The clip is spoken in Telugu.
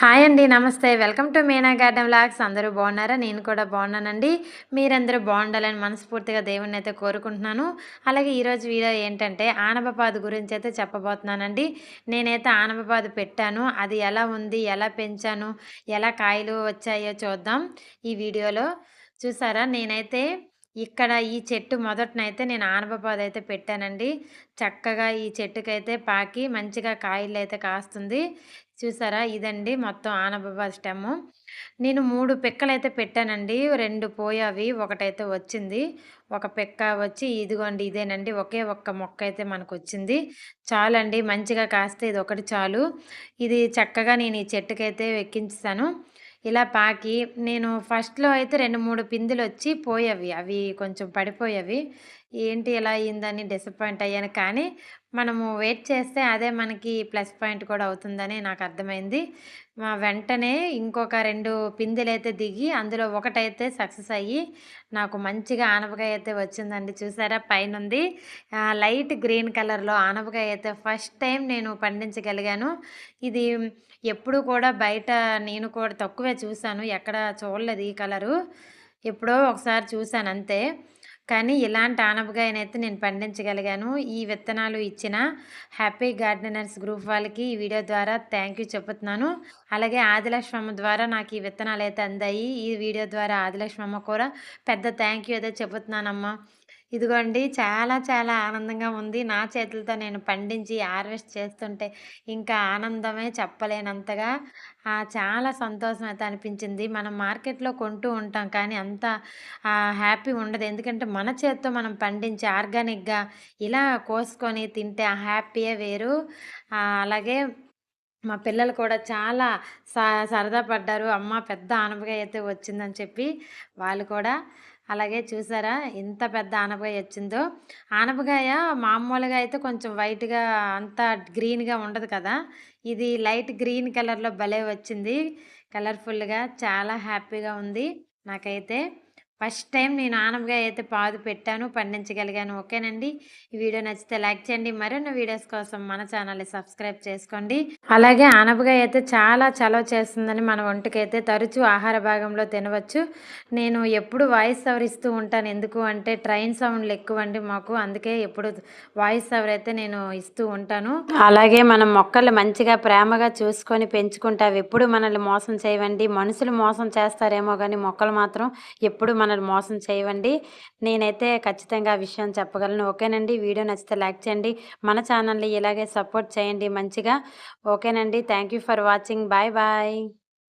హాయ్ అండి నమస్తే. Welcome to Meena garden vlogs. అందరూ బాగున్నారా? నేను కూడా బాగున్నానండి. మీరందరూ బాగుండాలని మనస్ఫూర్తిగా దేవుణ్ణి అయితే కోరుకుంటున్నాను. అలాగే ఈరోజు వీడియో ఏంటంటే ఆనపపాదు గురించి అయితే చెప్పబోతున్నానండి. నేనైతే ఆనపపాదు పెట్టాను. అది ఎలా ఉంది? ఎలా పెంచాను? ఎలా కాయలు వచ్చాయో చూద్దాం ఈ వీడియోలో. చూసారా? నేనైతే ఇక్కడ ఈ చెట్టు మొదటనైతే నేను ఆనపపాదు అయితే పెట్టానండి. చక్కగా ఈ చెట్టుకైతే పాకి మంచిగా కాయలు అయితే కాస్తుంది. చూసారా? ఇదండి మొత్తం ఆనపబ స్టెమ్. నేను మూడు పిక్కలు అయితే పెట్టానండి. రెండు పోయావి ఒకటైతే వచ్చింది. ఒక పిక్క వచ్చి ఇదిగోండి ఇదేనండి. ఒకే ఒక్క మొక్క అయితే మనకు వచ్చింది చాలండి. మంచిగా కాస్తే ఇది ఒకటి చాలు. ఇది చక్కగా నేను ఈ చెట్టుకైతే ఎక్కించాను ఇలా పాకి. నేను ఫస్ట్లో అయితే రెండు మూడు పిందులు వచ్చి పోయేవి. అవి కొంచెం పడిపోయేవి. ఏంటి ఇలా అయ్యిందని డిసప్పాయింట్ అయ్యాను. కానీ మనము వెయిట్ చేస్తే అదే మనకి ప్లస్ పాయింట్ కూడా అవుతుందని నాకు అర్థమైంది. వెంటనే ఇంకొక రెండు పిందెలు అయితే దిగి అందులో ఒకటైతే సక్సెస్ అయ్యి నాకు మంచిగా ఆనపకాయ అయితే వచ్చిందండి. చూసారా? పైన ఉంది లైట్ గ్రీన్ కలర్లో ఆనపకాయ అయితే ఫస్ట్ టైం నేను పండించగలిగాను. ఇది ఎప్పుడు కూడా బయట నేను కూడా తక్కువే చూశాను ఎక్కడ చూడలేదు ఈ కలరు. ఎప్పుడో ఒకసారి చూశాను అంతే. కానీ ఇలాంటి ఆనపకాయనైతే నేను పండించగలిగాను ఈ విత్తనాలు ఇచ్చిన హ్యాపీ గార్డెనర్స్ గ్రూప్ వాళ్ళకి ఈ వీడియో ద్వారా థ్యాంక్ యూ చెప్తున్నాను అలాగే ఆదిలక్ష్మమ్మ ద్వారా నాకు ఈ విత్తనాలు అయితే అందాయి. ఈ వీడియో ద్వారా ఆదిలక్ష్మమ్మ కూడా పెద్ద థ్యాంక్ యూ అయితే చెబుతున్నానమ్మా ఇదిగోండి చాలా చాలా ఆనందంగా ఉంది. నా చేతులతో నేను పండించి హార్వెస్ట్ చేస్తుంటే ఇంకా ఆనందమే చెప్పలేనంతగా చాలా సంతోషం అయితే అనిపించింది. మనం మార్కెట్లో కొంటూ ఉంటాం కానీ అంత హ్యాపీ ఉండదు. ఎందుకంటే మన చేతితో మనం పండించి ఆర్గానిక్గా ఇలా కోసుకొని తింటే ఆ హ్యాపీయే వేరు. అలాగే మా పిల్లలు కూడా చాలా సరదా పడ్డారు. అమ్మ పెద్ద ఆనపకాయ అయితే వచ్చిందని చెప్పి వాళ్ళు కూడా అలాగే చూసారా ఎంత పెద్ద ఆనపకాయ వచ్చిందో. ఆనపకాయ మామూలుగా అయితే కొంచెం వైట్గా అంతా గ్రీన్గా ఉండదు కదా. ఇది లైట్ గ్రీన్ కలర్లో భలే వచ్చింది. కలర్ఫుల్గా చాలా హ్యాపీగా ఉంది నాకైతే. ఫస్ట్ టైం నేను ఆనపకాయ అయితే పాదు పెట్టాను పండించగలిగాను. ఓకేనండి? ఈ వీడియో నచ్చితే లైక్ చేయండి. మరిన్ని వీడియోస్ కోసం మన ఛానల్ని సబ్స్క్రైబ్ చేసుకోండి. అలాగే ఆనపకాయ అయితే చాలా చలవ చేస్తుందని మన ఒంటికైతే తరచూ ఆహార భాగంలో తినవచ్చు. నేను ఎప్పుడు వాయిస్ సవర్ ఇస్తూ ఉంటాను. ఎందుకు అంటే ట్రైన్ సౌండ్లు ఎక్కువ అండి మాకు. అందుకే ఎప్పుడు వాయిస్ సవర్ అయితే నేను ఇస్తూ ఉంటాను. అలాగే మనం మొక్కలు మంచిగా ప్రేమగా చూసుకొని పెంచుకుంటే అవి ఎప్పుడు మనల్ని మోసం చేయవండి. మనుషులు మోసం చేస్తారేమో కానీ మొక్కలు మాత్రం ఎప్పుడు మన మనల్ని మోసం చేయవండి. నేనైతే ఖచ్చితంగా ఆ విషయం చెప్పగలను. ఓకేనండి? వీడియో నచ్చితే లైక్ చేయండి. మన ఛానల్ని ఇలాగే సపోర్ట్ చేయండి మంచిగా. ఓకేనండి? Thank for watching. Bye bye.